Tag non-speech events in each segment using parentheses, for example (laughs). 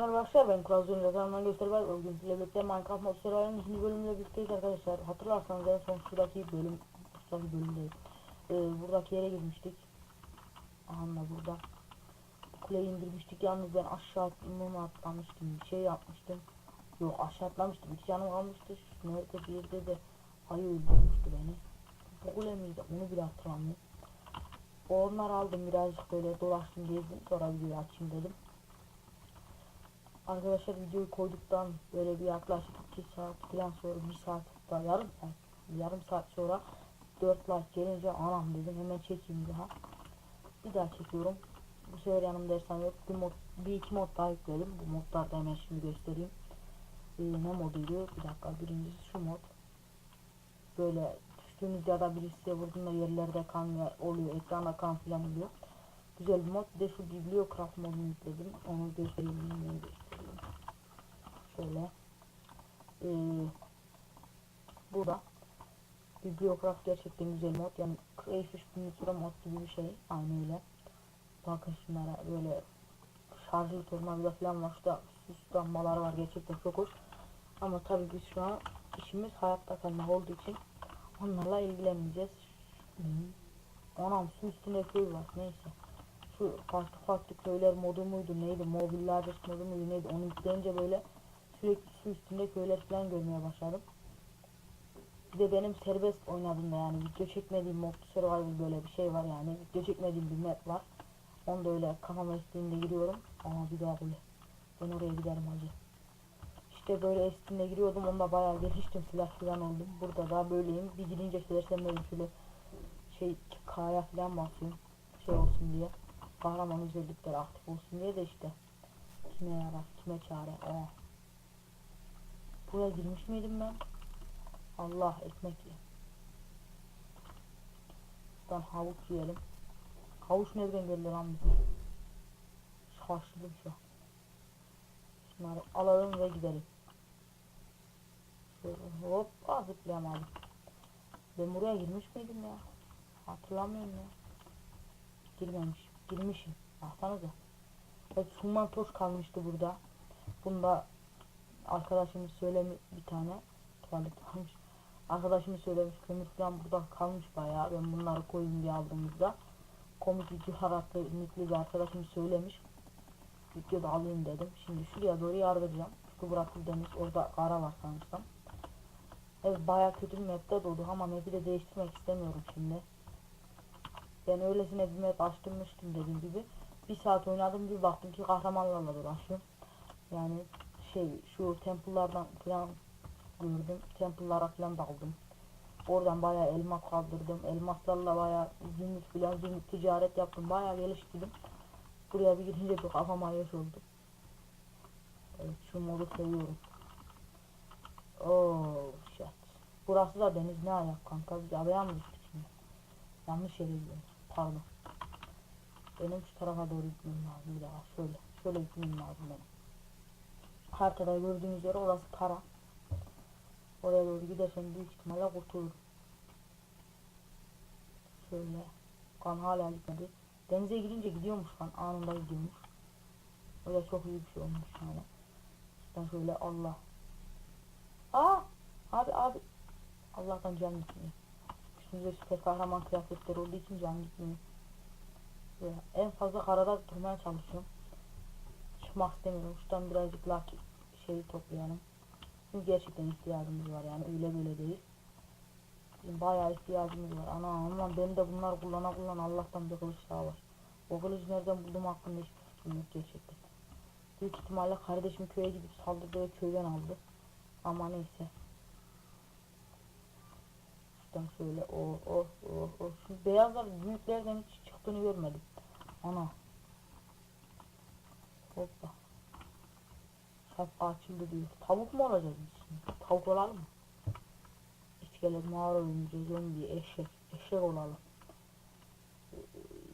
Merhaba arkadaşlar ben Kuraz Dönüyor kanalından gösterip bugün sizlerle birlikte Minecraft Mod Survival'ın ikinci bölümüyle birlikteyiz arkadaşlar. Hatırlarsanız en son şuradaki bölüm, şuradaki bölüm değil. Ee, buradaki yere girmiştik. Da burada. Kuleyi indirmiştik yalnız ben aşağı atlamamı atlamıştım. Bir şey yapmıştım. Yok aşağı atlamıştım. İki canım kalmıştı. Nerede bir yerde de ayı öldürmüştü beni. Bu kule miydi? Onu bile hatırlamıyorum. Onları aldım birazcık böyle dolaştım gezdim. Sonra videoyu açayım dedim. Arkadaşlar videoyu koyduktan böyle bir yaklaşık 2 saat falan sonra 1 saat hatta yarım saat yarım saat sonra 4 like gelince anam dedim hemen çekeyim daha. Bir daha çekiyorum. Bu sefer yanımda Ersan yok. Bir, mod, bir iki mod daha yükledim. Bu modlarda hemen şimdi göstereyim. Ee, ne moduydu? Bir dakika birincisi şu mod. Böyle düştüğünüz ya da birisi size vurduğunda yerlerde kan oluyor. Ekranda kan falan oluyor. Güzel mod. Bir de şu Bibliocraft modunu yükledim. Onu göstereyim. Şöyle. Ee, burada. Bibliocraft gerçekten güzel mod. Yani Crayfish Miniature mod gibi bir şey. Aynı öyle. Bakın şunlara böyle şarjlı tornavida falan var. Şurada süs lambalar var. Gerçekten çok hoş. Ama tabii biz şu an işimiz hayatta kalmak olduğu için onlarla ilgilenmeyeceğiz. Anam su üstünde köy var. Neyse farklı farklı köyler modu muydu neydi mobil modu muydu neydi onu yükleyince böyle sürekli su üstünde köyler falan görmeye başladım. Bir de benim serbest oynadığımda yani video çekmediğim mod survival böyle bir şey var yani video çekmediğim bir map var. Onu da öyle kafama estiğinde giriyorum ama bir daha böyle ben oraya giderim hacı. İşte böyle estiğinde giriyordum onda bayağı geliştim silah falan oldum. Burada da böyleyim bir gidince söylersem böyle şöyle şey kaya falan basıyorum şey olsun diye kahraman özellikleri aktif olsun diye de işte kime yarar kime çare? O buraya girmiş miydim ben? Allah ekmek ye. Buradan havuç yiyelim. Havuç nereden geldi lan bize şaşırdım şu an. Şunları alalım ve gidelim. Şöyle hop zıplayamadım. Ben buraya girmiş miydim ya? Hatırlamıyorum ya. Girmemiş girmişim. Baksanıza. Evet suman toz kalmıştı burada. Bunda arkadaşımız söylemiş bir tane tuvalet varmış. Arkadaşımız söylemiş kömür falan burada kalmış bayağı. Ben bunları koyayım diye aldığımızda. Komik iki haratlı nikli bir arkadaşımız söylemiş. Videoda alayım dedim. Şimdi şuraya doğru yardıracağım. Çünkü burası deniz. Orada kara var sanırsam. Evet bayağı kötü bir map'te doğdu ama map'i de değiştirmek istemiyorum şimdi. Ben öylesine bir map açtırmıştım dediğim gibi. Bir saat oynadım bir baktım ki kahramanlarla dolaşıyorum. Yani şey şu temple'lardan falan gördüm. Temple'lara falan daldım. Oradan bayağı elmas kaldırdım. Elmaslarla bayağı zümrüt falan zümrüt ticaret yaptım. Bayağı geliştirdim. Buraya bir girince bir kafama yaş oldu. Evet şu modu seviyorum. Oh shit. Burası da deniz ne ayak kanka biz araya mı düştük şimdi? Yanlış yere gidiyoruz. Pardon. Benim şu tarafa doğru gitmem lazım bir daha. Şöyle. Şöyle gitmem lazım benim. Haritada gördüğünüz yer orası Tara. Oraya doğru gidersem büyük ihtimalle kurtulurum. Şöyle. Kan hala gitmedi. Denize girince gidiyormuş kan. Anında gidiyormuş. O da çok iyi bir şey olmuş yani. Ben şöyle Allah. Aa! Abi abi. Allah'tan gitmiyor. Üstümüzde süper kahraman kıyafetleri olduğu için can gitmiyor. Ya, en fazla karada durmaya çalışıyorum. Çıkmak istemiyorum. Şuradan birazcık laki şeyi toplayalım. Çünkü gerçekten ihtiyacımız var yani öyle böyle değil. Bizim bayağı ihtiyacımız var. Ana ama ben de bunlar kullana kullana Allah'tan bir kılıç daha var. O kılıcı nereden buldum hakkında hiçbir fikrim yok gerçekten. Büyük ihtimalle kardeşim köye gidip saldırdı ve köyden aldı. Ama neyse. Şuradan şöyle o o o o. Şu beyazlar büyüklerden hiç çıktığını görmedim. Ana. Hoppa. Sayfa açıldı diyor. Tavuk mu olacağız biz şimdi? Tavuk olalım mı? İskelet, mağara oyuncu, zombi, eşek. Eşek olalım.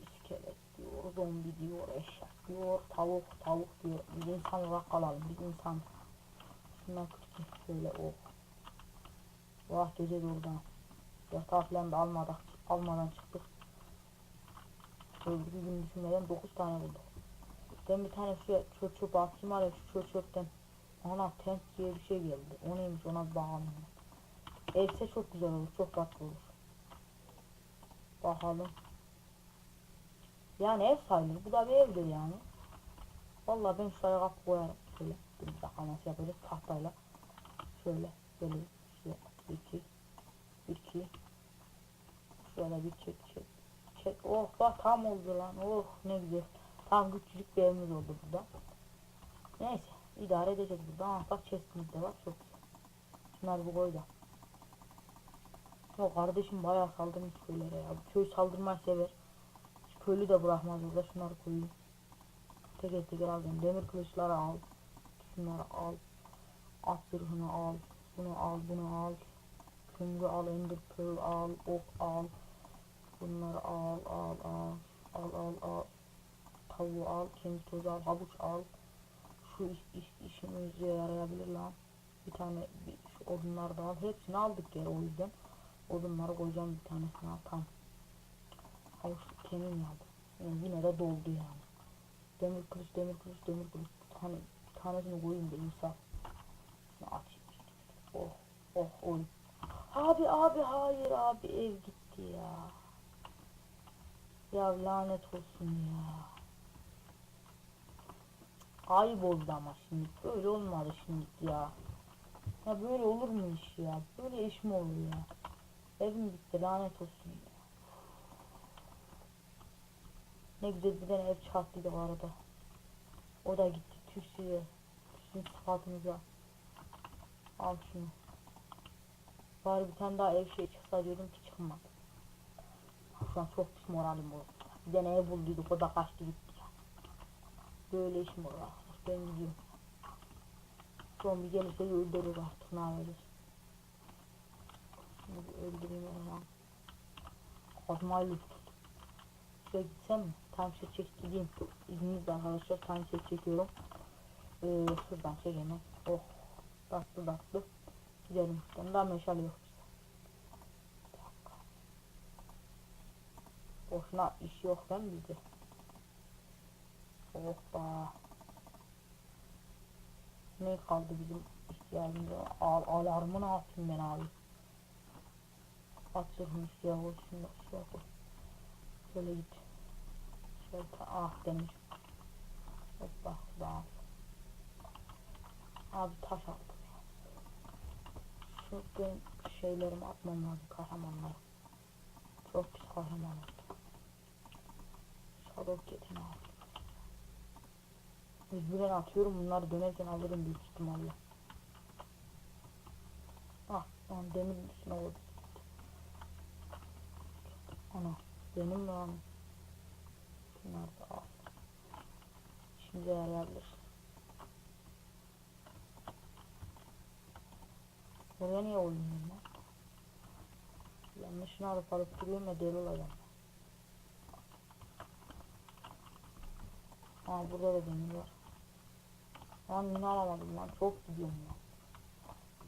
İskelet diyor, zombi diyor, eşek diyor, tavuk, tavuk diyor. Biz insan olarak kalalım. Biz insan. Şundan kırk şöyle o. Vah gece doğrudan. Yatağı falan da almadan, almadan çıktık. Öldüğü gün düşünmeden 9 tane bulduk. Ben bir tane şu çöp çöp atayım ya şu çöp çöpten. Ana tent diye bir şey geldi. O neymiş ona bakalım. Evse çok güzel olur. Çok tatlı olur. Bakalım. Yani ev sayılır. Bu da bir evdir yani. Vallahi ben şuraya kapı koyarım. Şöyle. Bir dakika nasıl yapacağız? Tahtayla. Şöyle. Böyle. Şöyle. İki. Bir iki. Şöyle bir çek çek. Çek. Oh bak tam oldu lan. Oh ne güzel. Tam küçücük bir evimiz oldu burada. Neyse. idare edeceğiz burada. Aa, bak chestimiz de var. Çok güzel. Şunları bu koy da. O kardeşim bayağı saldırmış köylere ya. Bu köy saldırmayı sever. Köylü de bırakmaz burada. Şunları koyayım. Teker teker alacağım. Demir kılıçları al. Şunları al. At al. Bunu al, bunu al. Kömürü al, ender pearl al, ok al. Bunları al, al, al. Al, al, al. Tavuğu al, kemik tozu al, havuç al. Şu iş, iş, işimize yarayabilir lan. Bir tane bir, şu odunları da al. Hepsini aldık geri o yüzden. Odunları koyacağım bir tanesini al. Tam. Havuç kemiğini aldım. Yani yine de doldu yani. Demir kılıç, demir kılıç, demir kılıç. Bir tane, bir tanesini koyayım da insan. Açayım. Oh, oh, oy. Abi, abi, hayır abi ev gitti ya. Ya lanet olsun ya. Ayıp oldu ama şimdi. Böyle olmadı şimdi ya. Ya böyle olur mu iş ya? Böyle iş mi olur ya? Evim gitti lanet olsun ya. Ne güzel bir tane ev çarptıydı o arada. O da gitti. Tüsüye. Tüsün sıfatımıza. Al şunu. Bari bir tane daha ev şey çıksa diyordum ki çıkmadı. Şu an çok pis moralim bozuldu. Bir tane ev bulduyduk o da kaçtı gitti. Böyle iş mi olur arkadaş ben gidiyorum. Zombi gelirse öldürür artık ne yapacağız. Şimdi öldüreyim onu. Kazmayla tut. Şuraya gitsem mi? Time set çek gideyim. İzninizle arkadaşlar time set çekiyorum. Ee, şuradan çekemem. Oh tatlı tatlı. Gidelim daha meşale yok bizde. Boşuna iş yok mi bizde? Hoppa. Ne kaldı bizim ihtiyacımız? Al alarmı ne yapayım ben abi? At zırhını suya koy, şunu da suya koy. Şöyle git. Şöyle ah demir. Hoppa daha. Abi taş aldım benim şeylerimi atmam lazım kahramanlara. Çok pis kahraman oldu. Shadow Cat'ini aldım. Mecburen atıyorum bunları dönerken alırım büyük ihtimalle. Ah lan demirin üstüne vurdu. Ana benim lan. Şimdi yarayabilir. Buraya niye oynuyorum lan? Yanlışını alıp alıp duruyorum ya deli olacağım. Aa burada da demir var. Lan yine alamadım lan çok gidiyorum ya.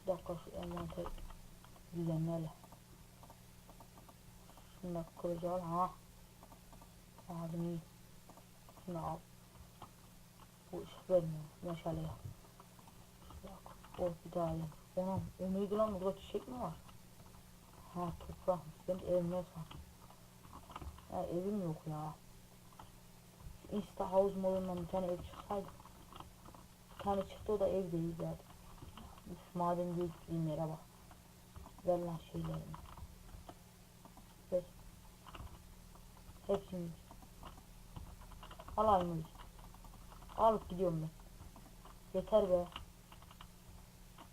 Bir dakika şu envanter düzenle. Şunu da kılıcı al ha. Ağzını iyi. Şunu al. Bu ışık vermiyor. Meşale yap. Bak. Oh bir daha alayım. Ona, o neydi lan burada çiçek mi var? Ha toprakmış. Ben de evime sandım. Ya evim yok ya. Insta house modundan bir tane ev çıksaydı. Bir tane çıktı o da ev değil zaten. Üf maden diye gittiğim yere bak. Ver lan şeylerimi. Ver. Hepsini. Al aynı. Alıp gidiyorum ben. Yeter be.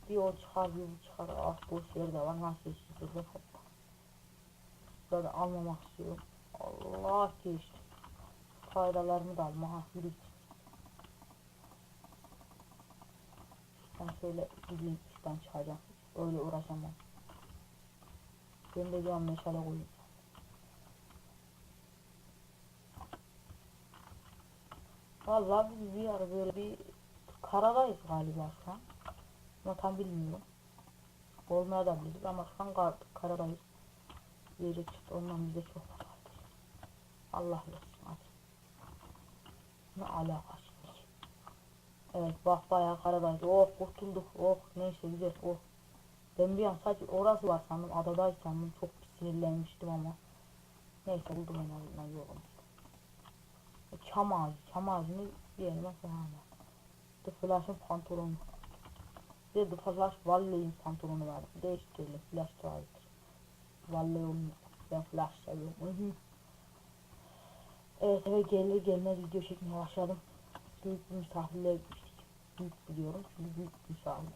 Bir o çıkar bir bu çıkar. Ah boş yer var. Nasıl işittirdim hoppa. Burada almamak istiyorum. Allah geçti. Faydalarımı da alma. Ha git. Ben şöyle gideyim şuradan çıkacağım. Öyle uğraşamam. Ben de bir an meşale koyayım. Vallahi biz bir ara böyle bir karadayız galiba şu an. Ama tam bilmiyorum. Olmaya da biliriz ama şu an kar, karadayız. Yere çıktı ondan bize çok vardır. Allah versin hadi. Ne alaka şimdi. Evet bak bayağı karadayız. Oh kurtulduk. Oh neyse güzel. Oh. Ben bir an sadece orası var sandım. Adadayız sandım. Çok sinirlenmiştim ama. Neyse buldum en azından yolum. Çam ağacı. Çam ağacını bir elime falan The Flash'ın pantolonu. Bir de Flash Valley'in pantolonu var. Değiştirelim. Flash vardır. Valley olmuyor. Ben Flash seviyorum. Evet eve gelir gelmez video çekmeye başladım. Büyük bir gitmiştik. Büyük biliyorum çünkü büyük bir misafir.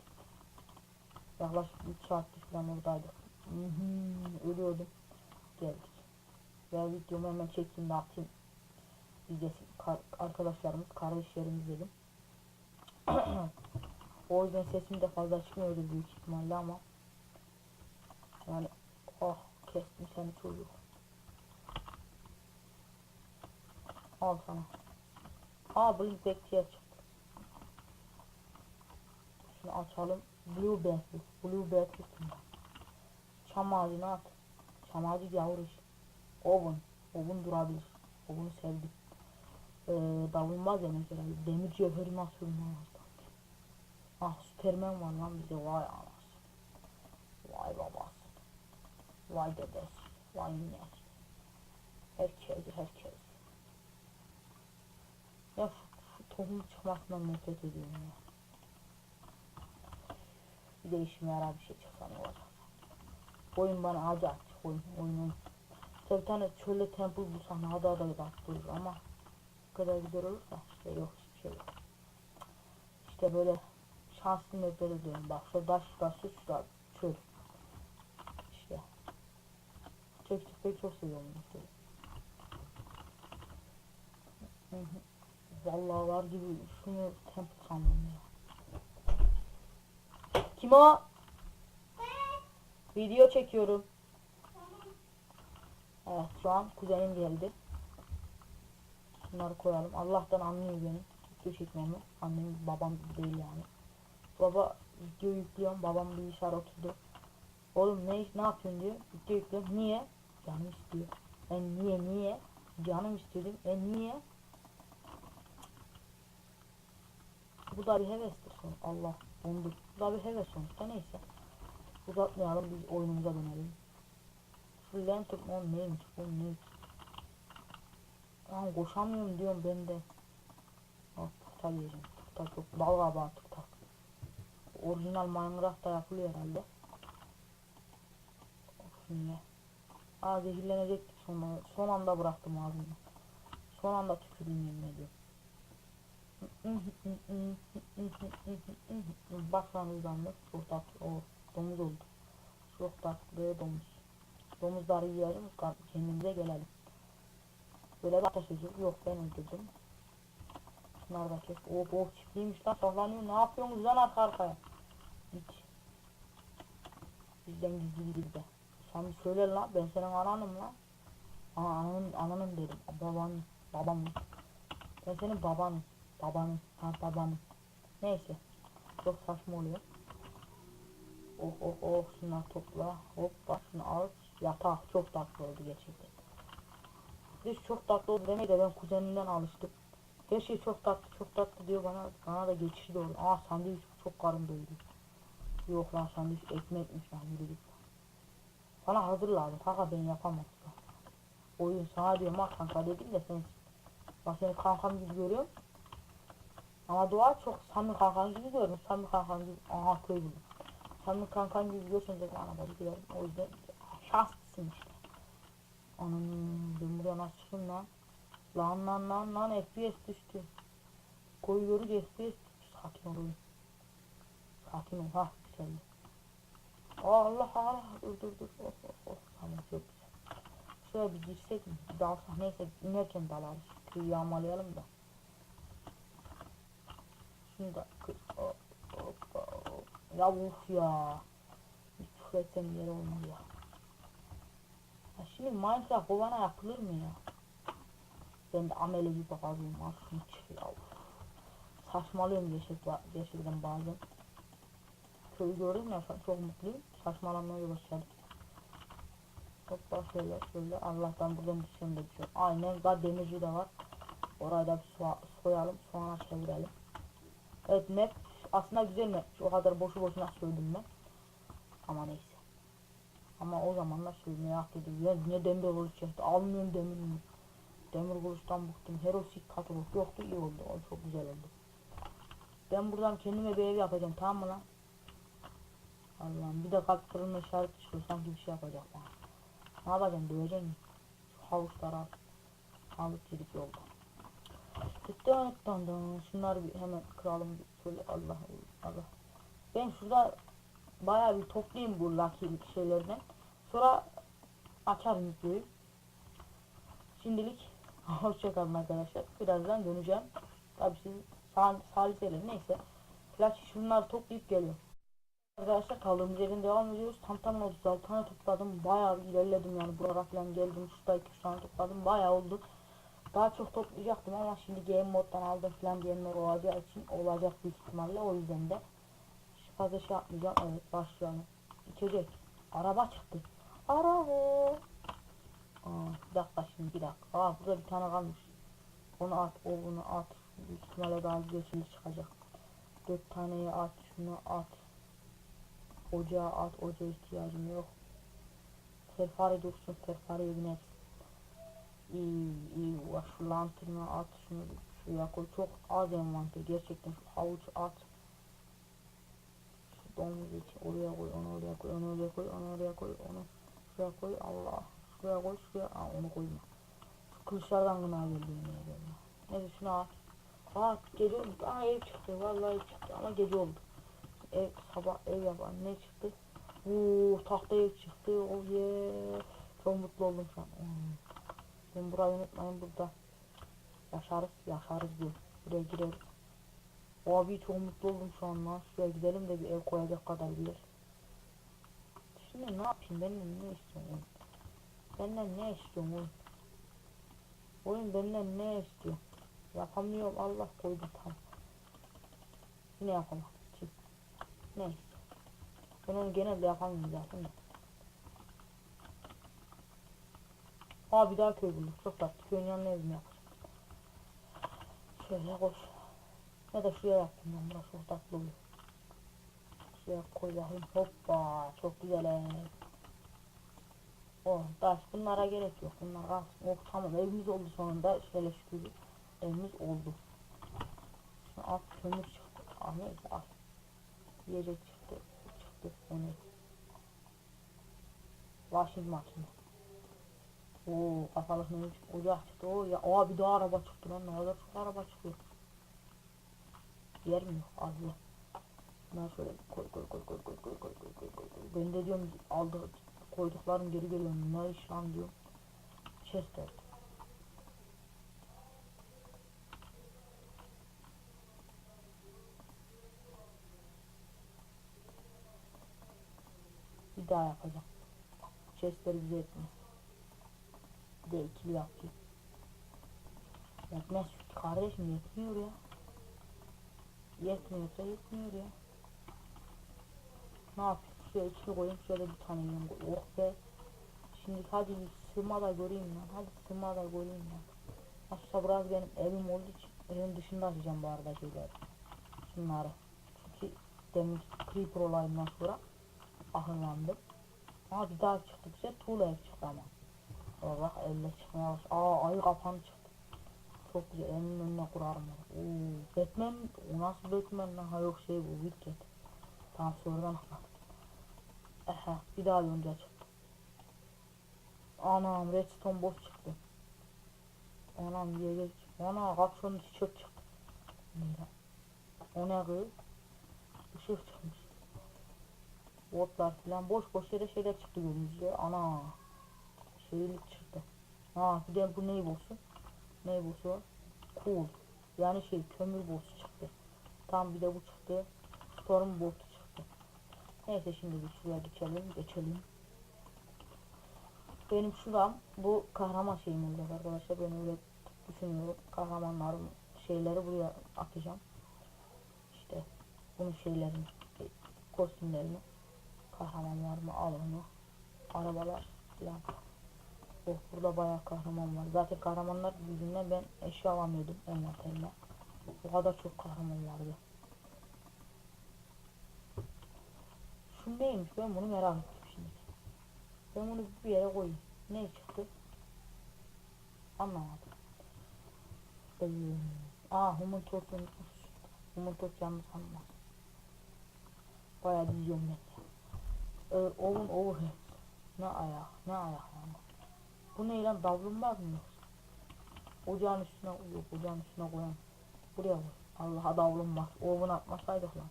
Yaklaşık 3 saattir falan oradaydık. Ölüyordum. Geldik. Ve videomu hemen çekeyim de atayım. İzlesin. Kar arkadaşlarımız, kardeşlerimiz dedim. (clears throat) o yüzden sesim de fazla çıkmıyordu büyük ihtimalle ama yani oh kestim seni çocuk. Al sana. Aa Blink Back'tiye çıktı. Şunu açalım. Blue Back bu. Blue Back üstünde. Çam ağacına at. Çam ağacı yavru iş. Oven. Oven durabilir. Oven'u sevdim. Ee, davulmaz demek herhalde. Demir cevheri nasıl lazım. Ah Superman var lan bize vay anasını. Vay babası. Vay dedesi. Vay ninesi. Herkes herkes. Ya tohum çıkmasından nefret ediyorum ya. Bir de işime yarar bir şey çıksa ne olacak. Oyun bana acı aç. Oyun, oyun, oyun. İşte bir tane çölde temple bulsam daha da da durur ama bu kadar güzel olursa işte yok hiçbir şey yok. İşte böyle şanslı mapleri diyorum. Bak şu taş taşı şurada çöl. İşte. Çek çekmeyi çok seviyorum. Mesela. Vallahi var gibi şunu temple sandım ya. Kim o? Video çekiyorum. Evet şu an kuzenim geldi. Bunları koyalım. Allah'tan anlıyor beni. Video çekmemi. Annem babam değil yani. Baba video yüklüyorum. Babam bilgisayar oturdu. Oğlum ne ne yapıyorsun diyor. Video yüklüyorum. Niye? Canım istiyor. Ben niye niye? Canım istedim. E niye? Bu da bir hevestir son. Allah dondu. Bu da bir heves sonuçta neyse. Uzatmayalım biz oyunumuza dönelim. Şu lantern on neymiş bu ne? Lan koşamıyorum diyorum ben de. Bak tuta diyeceğim. Tuta çok bal kabağı tuta. Orijinal Minecraft'ta yapılıyor herhalde. Niye? Aa zehirlenecektik sonra. Son anda bıraktım ağzımı. Son anda tükürdüm yemin ediyorum. (laughs) Baksanızdan çok tatlı o domuz oldu. Çok tatlı domuz. Domuzları yiyelim kendimize gelelim. Böyle bir atasözü yok ben öldürdüm. Şunlar da kes. Oh oh çiftliğiymiş lan saklanıyor. Ne yapıyorsunuz lan arka arkaya? Hiç. Bizden gizli gizli de. Sen bir söyle lan ben senin ananım lan. Aa, ananın, ananın dedim. Babanın. Babamın. Ben senin babanım. Babanın. Ha babanın. Neyse. Çok saçma oluyor. Oh oh oh şunları topla. Hoppa şunu al. Yatak çok tatlı oldu gerçekten. Biz çok tatlı oldu demeye de ben kuzenimden alıştım. Her şey çok tatlı çok tatlı diyor bana. Bana da geçişi de oldu. Aa sandviç çok karım doydu. Yok lan sandviç ekmekmiş lan yürü git. Bana hazır. Kanka ben yapamam. Oyun sana diyorum ha kanka dedim de sen Bak seni kankam gibi görüyorum. Ama dua çok Sami kankam gibi görüyorum. Sami kankam gibi. Aha köy gibi. Sami kankam gibi görsen de bana da giderim. O yüzden şanslısın işte. Anam ben buraya nasıl çıktım lan? Lan lan lan lan FPS düştü. Koyuyoruz FPS düştü. Sakin ol oyun. Sakin ol ha güzeldi. Allah Allah dur dur dur. Of of of. Tamam çok güzel. Şöyle bir girsek mi? Dalsak neyse inerken dalarız. Kıyı yağmalayalım da. Şunu da kır. Hop, hop, hop. Ya uf ya. Bir küfür etsem yeri olmaz ya. ya. Şimdi Minecraft o bana yapılır mı ya? Ben de amele gibi. Al şunu çık ya. Saçmalıyorum gerçekten, gerçekten bazen. Köyü gördüm ya çok mutluyum. Saçmalamaya başladım. Hoppa şöyle şöyle Allah'tan buradan düşen de düşüyor. Aynen daha demirci de var. Orayı da bir so soyalım sonra çevirelim. Evet map aslında güzel map. O kadar boşu boşuna söyledim ben. Ama neyse. Ama o zamanlar söylemeye hak ediyor. Ya ne demir kılıç çekti. Almıyorum demir mi? Demir kılıçtan bıktım. Herosik katılık yoktu. iyi oldu. O çok güzel oldu. Ben buradan kendime bir ev yapacağım. Tamam mı lan? Allah'ım bir de kalp kırılma işareti çıkıyor. Sanki bir şey yapacak bana. Ne yapacağım? Dövecek mi? Şu havuçları al. Havuç yedik yolda. Tıktan tıktan. Şunları bir hemen kıralım. Şöyle Allah Allah. Ben şurada bayağı bir toplayayım bu lucky'lik şeylerden. Sonra açarım videoyu. Şimdilik (laughs) hoşçakalın arkadaşlar. Birazdan döneceğim. Tabii siz sağ, saliseyle neyse. Flash şunları toplayıp geliyor. Arkadaşlar kaldığımız yerden devam ediyoruz. Tam tam 36 tane topladım. Bayağı ilerledim yani. Buralara falan geldim. Şurada 2 tane topladım. Bayağı oldu. Daha çok toplayacaktım ama şimdi game moddan aldım falan diyenler olacağı için olacak büyük ihtimalle. O yüzden de fazla şey yapmayacağım. Evet başlayalım. İçecek. Araba çıktı. Araba. Aa, bir dakika şimdi bir dakika. Aa burada bir tane kalmış. Onu at. O bunu at. Büyük ihtimalle daha şey çıkacak. Dört taneyi at. Şunu at. Ocağa at. Ocağa ihtiyacım yok. Terfare dursun. Terfare'ye binersin. İyi iyi. Şu lanterne at. Şunu şuraya koy. Çok az envanter. Gerçekten şu havuç at. Şu domuz için oraya koy. Onu oraya koy. Onu oraya koy. Onu oraya koy. Onu şuraya koy. Allah. Şuraya koy. Şuraya. Aa, onu koyma. Şu kılıçlardan gına geldi. yemin ediyorum ya. Neyse şunu at. Aa gece oldu. Aa ev çıktı. Vallahi ev çıktı ama gece oldu. Ev sabah ev yapan ne çıktı? Uuu tahta ev çıktı. Oh yeah. Çok mutlu oldum şu an. Hmm. Ben burayı unutmayın burada. Yaşarız yaşarız diyor. Buraya gireriz. Abi çok mutlu oldum şu an lan. Şuraya gidelim de bir ev koyacak kadar bir. Şimdi ne yapayım? Benden ne istiyorsun? Benden ne istiyorsun oyun? Oyun benden ne istiyor? Yapamıyorum Allah koydu tam. Yine yapamam. Neyse. Ben genelde yapamıyorum zaten. Aa bir daha köy bulduk. Çok tatlı. Köyün yanına evimi yapacağım. Şöyle koş. Ya da şuraya yaptım ben. Burası çok tatlı oluyor. Şuraya koy. Hoppa. Çok güzel ev. Oh taş bunlara gerek yok. Bunlar kalsın. Oh tamam evimiz oldu sonunda. Şöyle şükür evimiz oldu. Şimdi alt kömür çıktı. Ah neyse al. Yiyecek çıktı. Çıktı. O ne? Washing makine. Oo kafalık neymiş? Ocak çıktı. Oo ya. Aa bir daha araba çıktı lan. Ne kadar çok araba çıkıyor. Yer mi yok? Ye. Ben şöyle koy koy koy koy koy koy koy koy koy koy. Ben de diyorum aldı koyduklarım geri geliyor. Ne iş lan diyor. Chester. Bir daha yapacağım. Chester bize. Bir de ikili yapayım. Yetmez kardeşim yetmiyor ya. Yetmiyorsa yetmiyor ya. Ne yapayım? Şuraya ikili koyayım. Şöyle bir tane yiyorum. Oh be. Şimdi hadi sığma da göreyim lan. Hadi sığma da göreyim lan. Aslında biraz benim evim olduğu için evin dışında açacağım bu arada şeyleri. Şunları. Çünkü demin creeper olayından sonra ahırlandım. Aa bir daha çıktı bize tuğla ev çıktı ama. Allah elle çıkmaya baş. Aa ayı kapanı çıktı. Çok güzel evimin önüne kurarım onu. Oo, Batman o nasıl Batman lan? Ha yok şey bu Wicked. Tamam sonradan anladık. Aha bir daha yonca çıktı. Anam redstone boss çıktı. Anam yiyecek. Ana kapşonun tişört çıktı. O ne kız? Işık çıkmış. Botlar filan boş boş yere şeyler çıktı gözümüzde. Ana. Şeylik çıktı. Ha bir de bu ney boss'u? Ney boss'u? Cool. Yani şey kömür boss'u çıktı. Tam bir de bu çıktı. Storm boss'u çıktı. Neyse şimdi bir şuraya geçelim. Geçelim. Benim şuram bu kahraman şeyim olacak arkadaşlar. Ben öyle düşünüyorum. Kahramanların şeyleri buraya atacağım. İşte bunun şeylerini, kostümlerini, Kahraman var mı? Al onu. Arabalar filan. Oh, burada bayağı kahraman var. Zaten kahramanlar yüzünden ben eşya alamıyordum envanterimden. O kadar çok kahraman vardı. Şu neymiş? Ben bunu merak ettim şimdi. Ben bunu bir yere koyayım. Ne çıktı? Anlamadım. Ee, aa Human Torch unutmuş. Human Torch yalnız almaz. Bayağı diziyorum ben. Ee, oven overhead. Ne ayak ne ayak yani. Bu ne lan davlumbaz mı? Ocağın üstüne yok ocağın üstüne koyan. Buraya koy. Allah'a davlumbaz. Oven atmasaydık lan.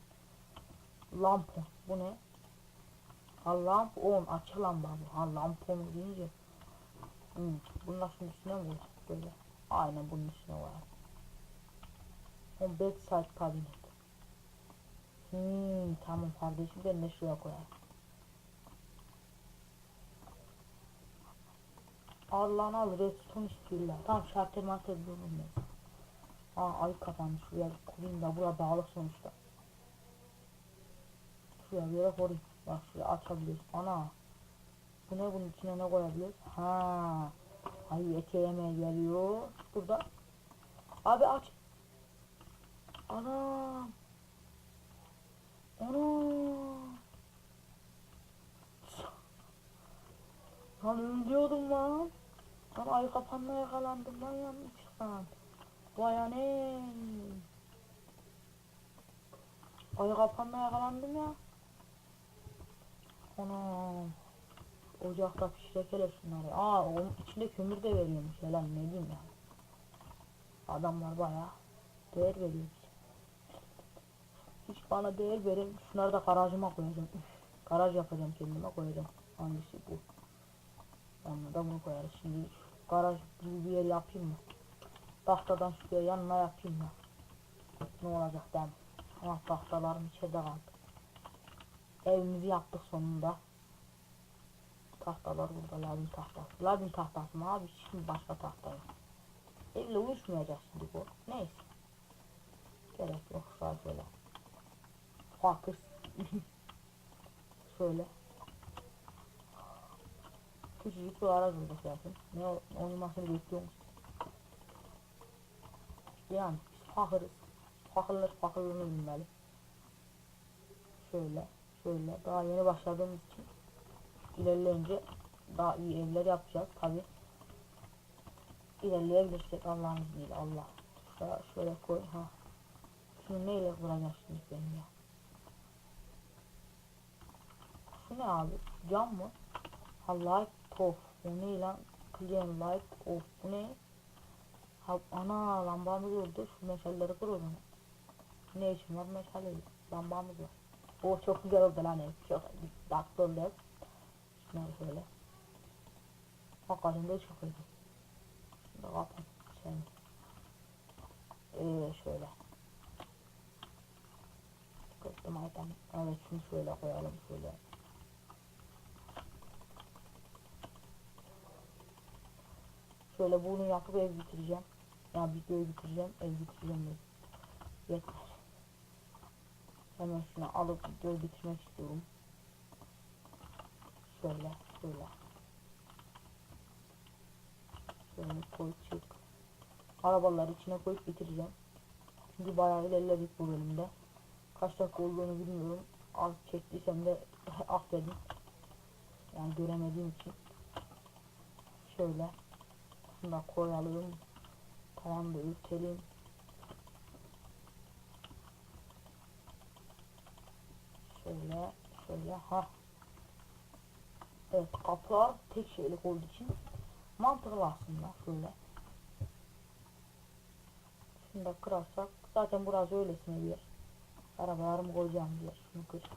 Lampon. Bu ne? Ha lamp on. Açık lamba bu. Ha lampon deyince. Hmm. Bunun şunun üstüne mi koysak böyle? Aynen bunun üstüne koyalım. On backside cabinet. Hmm, tamam kardeşim ben de şuraya koyarım. Al redstone istiyorlar. Tamam şartır martır bulunmuyor. Aa ay kapanmış şuraya kurayım da bura dağlık sonuçta. Şuraya bir yere koyayım. Bak şuraya açabiliyoruz. Ana. Bu ne bunun içine ne koyabiliyoruz? Ha. Ay ete yemeğe geliyor. Burada. Abi aç. Ana. Ana. Lan ölüyordum lan. Lan ay kapanma yakalandım lan yanlışlıkla. Vay aney. Ay kapanma yakalandım ya. Ana. Ocakta pişirek hele şunları. Aa onun içinde kömür de veriyormuş. Helal ne diyeyim ya. Adamlar bayağı değer veriyor. Hiç bana değer verin. Şunları da garajıma koyacağım. Garaj yapacağım kendime koyacağım. Hangisi bu? Onunla da bunu koyarız. Şimdi garaj gibi bir yer yapayım mı? Tahtadan şuraya yanına yapayım mı? Ne olacak mi? Ah tahtalarım içeride kaldı. Evimizi yaptık sonunda. Tahtalar burada lazım tahtası. Lazım tahtası mı abi? Şimdi başka tahta yok. Evle uyuşmayacak şimdi bu. Neyse. Gerek yok. (laughs) Şöyle. Fakir. şöyle. Küçücük bir araç olacak zaten. Ne ol- olmasını bekliyoruz. Yani biz fakiriz. Fakirler fakirliğini bilmeli. Şöyle. Şöyle. Daha yeni başladığımız için ilerleyince daha iyi evler yapacağız tabi. İlerleyebilirsek Allah'ın izniyle Allah. Şöyle, şöyle koy ha. Şunu neyle vuracağım şimdi ben ya? Şu ne abi? Cam mı? Ha off. O ne lan? Clear light. Bu ne? Ha, ana lambamız oldu. Şu meşalleri zaman. Ne işin var meşale? Lambamız var. O çok güzel oldu lan ev. Çok tatlı oldu ev. Şunları şöyle. Hakikaten de çok iyi. Şimdi kapat. Sen. Ee, şöyle. Kırdım aydan. Evet şunu şöyle koyalım şöyle. Şöyle bunu yapıp ev bitireceğim. Ya videoyu bitireceğim, ev bitireceğim. ev. Yeter. Hemen şunu alıp videoyu bitirmek istiyorum. Şöyle, şöyle. Şöyle koy çık. Arabaları içine koyup bitireceğim. Çünkü bayağı ilerledik bu bölümde. Kaç dakika olduğunu bilmiyorum. Az çektiysem de (laughs) affedin. Yani göremediğim için. Şöyle. Şunu da koyalım. Tamam da ürtelim. Şöyle, şöyle, ha. Evet, kapılar tek şeylik olduğu için mantıklı aslında şöyle. Şunu da kırarsak, zaten burası öylesine bir yer. Arabalarımı koyacağım bir yer, şunu kır.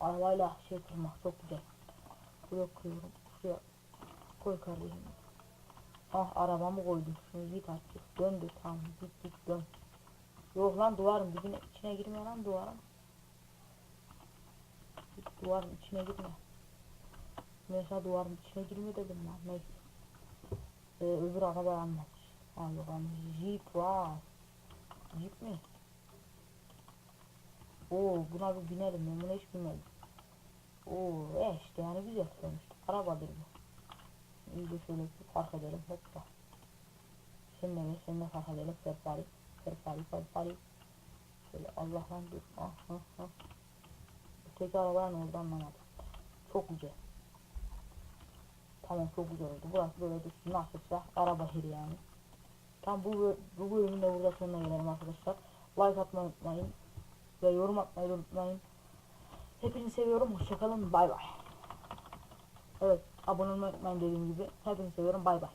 Arabayla şey kırmak çok güzel. Buraya kırıyorum, şuraya koy kardeşim. Ah arabamı koydum. Git artık. Döndü tamam git git dön. Yok lan duvarın dibine içine girme lan duvarın. Git duvarın içine girme. Mesela duvarın içine girme dedim lan neyse. Ee, öbür araba yok almış. Jeep var. Jeep mi? Oo buna bir binerim ben buna hiç binmedim. Oo e işte yani güzel sonuçta. Arabadır bu. İyice şöyle bir fark edelim hoppa. Sen de mi? Sen de fark edelim. Ferpari. Ferpari ferpari. Şöyle Allah'tan dur. Ah ah ah. Öteki arabaya ne oldu anlamadım. Çok güzel. Tamam çok güzel oldu. Burası böyle dursun nasılsa araba heri yani. Tam bu, bu bölümün de burada sonuna gelelim arkadaşlar. Like atmayı unutmayın. Ve yorum atmayı unutmayın. Hepinizi seviyorum. Hoşçakalın. Bay bay. Evet abone olmayı unutmayın dediğim gibi. Hepinizi seviyorum. Bay bay.